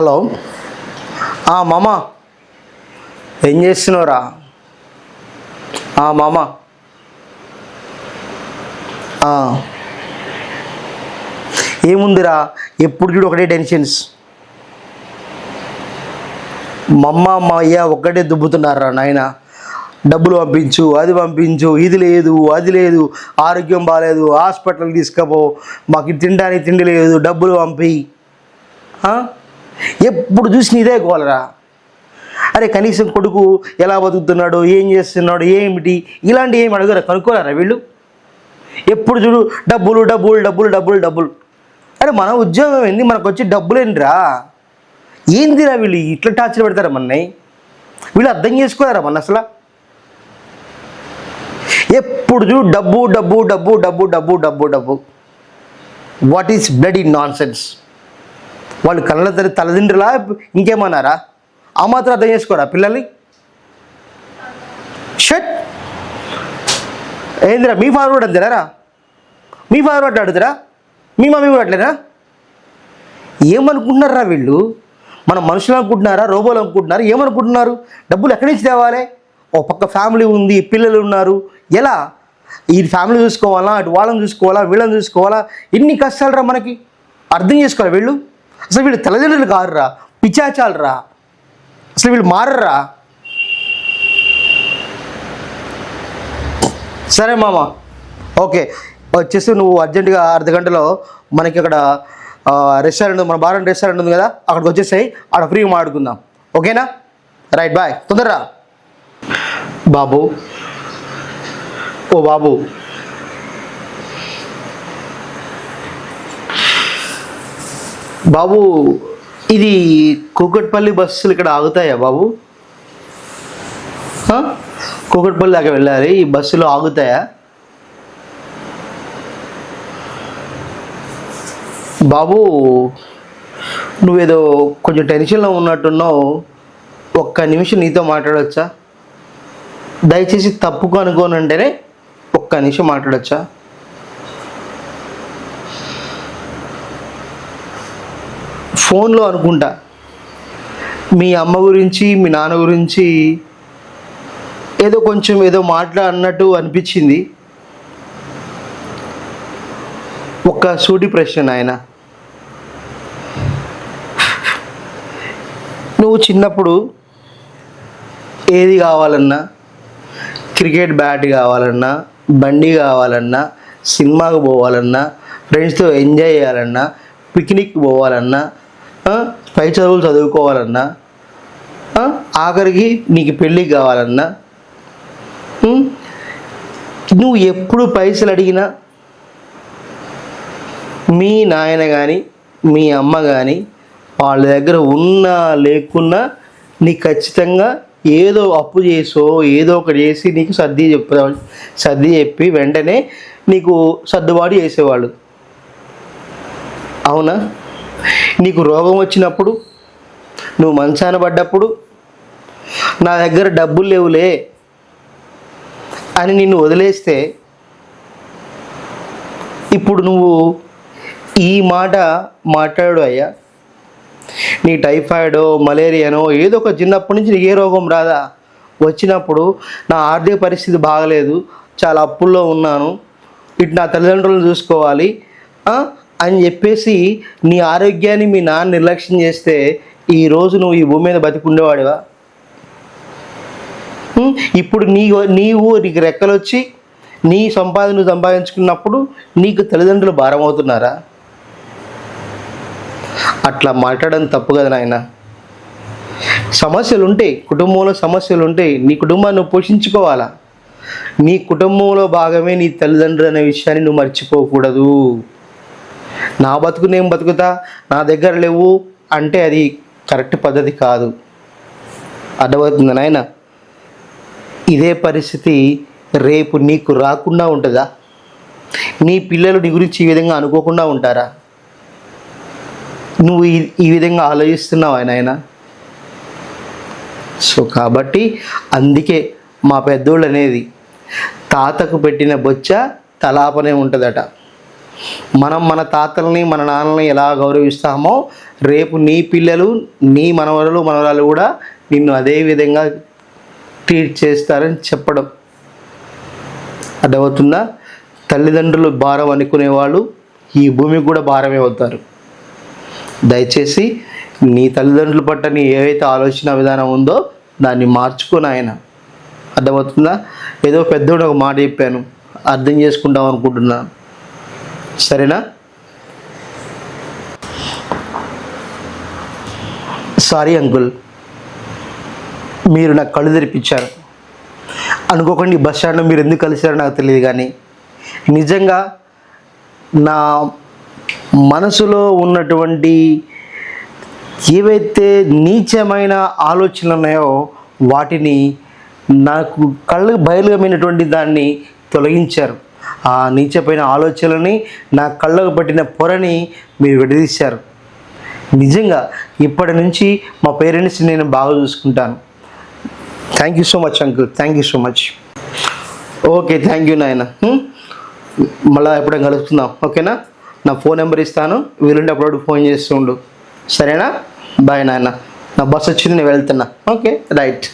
Hello. ఆ, మామ. ఏం చేస్తున్నావురా? ఆ, మామ. ఏముందిరా? ఎప్పుడు చూడు ఒకటే టెన్షన్స్. మా అమ్మ మా అయ్య ఒక్కటే దుబ్బుతున్నారా నాయన? డబ్బులు పంపించు అది పంపించు ఇది లేదు అది లేదు ఆరోగ్యం బాగాలేదు హాస్పిటల్ తీసుకపో మాకు తినడానికి తిండి లేదు డబ్బులు పంపి. ఎప్పుడు చూసి ఇదే గోలరా. అరే కనీసం కొడుకు ఎలా బతుకుతున్నాడు ఏం చేస్తున్నాడు ఏమిటి ఇలాంటి ఏమి అడగరా కనుక్కోరారా వీళ్ళు? ఎప్పుడు చూడు డబ్బులు డబ్బులు డబ్బులు డబ్బులు డబ్బులు. అరే మన ఉద్యోగం ఏంది? మనకు వచ్చి డబ్బులేంట్రా? ఏందిరా వీళ్ళు? ఇట్లా టార్చర్ పెడతారా మన్నయ్య వీళ్ళు అర్థం చేసుకోలేరా మన అసలు? ఎప్పుడు చూడు డబ్బు డబ్బు డబ్బు డబ్బు డబ్బు డబ్బు డబ్బు. What is blood in nonsense వాళ్ళు కళ్ళ తల్లి తలదిండ్రులా? ఇంకేమన్నారా? ఆ మాత్రం అర్థం చేసుకోరా పిల్లల్ని? షట్! ఏందిరా మీ ఫాదర్ కూడా అంతేనారా? మీ ఫాదర్ కూడా అడుగుతారా మీ మమ్మీ కూడా అట్లేనా? ఏమనుకుంటున్నారా వీళ్ళు? మన మనుషులు అనుకుంటున్నారా? రోబోలు అనుకుంటున్నారా? ఏమనుకుంటున్నారు? డబ్బులు ఎక్కడి నుంచి తేవాలి? ఓ పక్క ఫ్యామిలీ ఉంది పిల్లలు ఉన్నారు. ఎలా? ఈ ఫ్యామిలీ చూసుకోవాలా? అటు వాళ్ళని చూసుకోవాలా? వీళ్ళని చూసుకోవాలా? ఎన్ని కష్టాలు రా మనకి? అర్థం చేసుకోవాలి వీళ్ళు? అసలు వీళ్ళు తల్లిదండ్రులు కారురా పిచాచాలరా అసలు వీళ్ళు మారరా సరే మామ ఓకే. వచ్చేసి నువ్వు అర్జెంటుగా అర్ధ గంటలో మనకి అక్కడ రెస్టారెంట్ మన బారెంట్ రెస్టారెంట్ ఉంది కదా అక్కడికి వచ్చేసాయి అక్కడ ఫ్రీగా మాట్లాడుకుందాం. ఓకేనా? Right bye. తొందరరా. బాబు. ఓ బాబు. బాబు ఇది కూకట్పల్లి బస్సులు ఇక్కడ ఆగుతాయా బాబు? కూకట్పల్లి దాకా వెళ్ళాలి ఈ బస్సులు ఆగుతాయా? బాబు నువ్వేదో కొంచెం టెన్షన్లో ఉన్నట్టున్నావు ఒక్క నిమిషం నీతో మాట్లాడవచ్చా దయచేసి తప్పుకు అనుకోనంటేనే ఒక్క నిమిషం మాట్లాడచ్చా? ఫోన్లో అనుకుంటా. మీ అమ్మ గురించి మీ నాన్న గురించి ఏదో కొంచెం ఏదో మాట్లాడినట్టు అనిపించింది. ఒక్క సూటి ప్రశ్న ఆయన నువ్వు చిన్నప్పుడు ఏది కావాలన్నా క్రికెట్ బ్యాట్ కావాలన్నా బండి కావాలన్నా సినిమాకు పోవాలన్నా ఫ్రెండ్స్తో ఎంజాయ్ చేయాలన్నా పిక్నిక్ పోవాలన్నా పై చదువులు చదువుకోవాలన్నా? ఆఖరికి నీకు పెళ్ళి కావాలన్నా? నువ్వు ఎప్పుడు పైసలు అడిగినా? మీ నాయన కానీ మీ అమ్మ కానీ వాళ్ళ దగ్గర ఉన్నా లేకున్నా నీకు ఖచ్చితంగా ఏదో అప్పు చేసో ఏదో ఒకటి చేసి నీకు సర్ది చెప్ప సర్ది చెప్పి వెంటనే నీకు సర్దుబాటు చేసేవాళ్ళు. అవునా? నీకు రోగం వచ్చినప్పుడు నువ్వు మంచాన పడ్డప్పుడు నా దగ్గర డబ్బులు లేవులే అని నిన్ను వదిలేస్తే ఇప్పుడు నువ్వు ఈ మాట మాట్లాడు అయ్యా. నీ టైఫాయిడో మలేరియానో ఏదో ఒక చిన్నప్పటి నుంచి నీకు ఏ రోగం రాదా? వచ్చినప్పుడు నా ఆర్థిక పరిస్థితి బాగలేదు చాలా అప్పుల్లో ఉన్నాను. ఇటు నా తల్లిదండ్రులను చూసుకోవాలి అని చెప్పేసి నీ ఆరోగ్యాన్ని మీ నాన్న నిర్లక్ష్యం చేస్తే ఈరోజు నువ్వు ఈ భూమి మీద బతికుండేవాడివా ఇప్పుడు నీ నీవు నీకు రెక్కలు వచ్చి నీ సంపాదన సంపాదించుకున్నప్పుడు నీకు తల్లిదండ్రులు భారం అవుతున్నారా అట్లా మాట్లాడడం తప్పు కదా నాయన. సమస్యలు ఉంటాయి కుటుంబంలో సమస్యలు ఉంటాయి నీ కుటుంబాన్ని నువ్వు పోషించుకోవాలా? నీ కుటుంబంలో భాగమే నీ తల్లిదండ్రులు అనే విషయాన్ని నువ్వు మర్చిపోకూడదు. నా బతుకు నేను బతుకుతా నా దగ్గర లేవు అంటే అది కరెక్ట్ పద్ధతి కాదు. అర్థమవుతుంది నాయన? ఇదే పరిస్థితి రేపు నీకు రాకుండా ఉంటుందా? నీ పిల్లలు నీ గురించి ఈ విధంగా అనుకోకుండా ఉంటారా? నువ్వు ఈ ఈ విధంగా ఆలోచిస్తున్నావు ఆయన ఆయన సో కాబట్టి అందుకే మా పెద్దోళ్ళు అనేది తాతకు పెట్టిన బొచ్చ తలాపనే ఉంటుందట. మనం మన తాతల్ని మన నాన్నల్ని ఎలా గౌరవిస్తామో రేపు నీ పిల్లలు నీ మనవరులు మనవరాలు కూడా నిన్ను అదే విధంగా ట్రీట్ చేస్తారని చెప్పడం. అర్థమవుతుందా? తల్లిదండ్రులు భారం అనుకునే వాళ్ళు ఈ భూమికి కూడా భారమే అవుతారు. దయచేసి నీ తల్లిదండ్రుల పట్ల నీ ఏవైతే ఆలోచన విధానం ఉందో దాన్ని మార్చుకొని ఆయన అర్థమవుతుందా? ఏదో పెద్దోడు ఒక మాట చెప్పాను అర్థం చేసుకుంటాం అనుకుంటున్నాను. సరేనా? సారీ అంకుల్ మీరు నాకు కళ్ళు తెరిపించారు. అనుకోకండి బస్ స్టాండ్లో మీరు ఎందుకు కలిశారో నాకు తెలియదు కానీ నిజంగా నా మనసులో ఉన్నటువంటి ఏవైతే నీచమైన ఆలోచనలు ఉన్నాయో వాటిని నాకు కళ్ళు బయలుగమైనటువంటి దాన్ని తొలగించారు. ఆ నీచపోయిన ఆలోచనలని నా కళ్ళకు పట్టిన పొరని మీరు విడదీశారు. నిజంగా ఇప్పటి నుంచి మా పేరెంట్స్ని నేను బాగా చూసుకుంటాను. Thank you so much uncle thank you so much okay thank you నాయన. మళ్ళీ ఎప్పుడైనా కలుసుకుందాం ఓకేనా నా? ఫోన్ నెంబర్ ఇస్తాను. వీలుంటే అప్పుడు ఫోన్ చేస్తుండు సరేనా? బాయ్ నాయన. నా బస్ వచ్చింది నేను వెళ్తున్నా. Okay right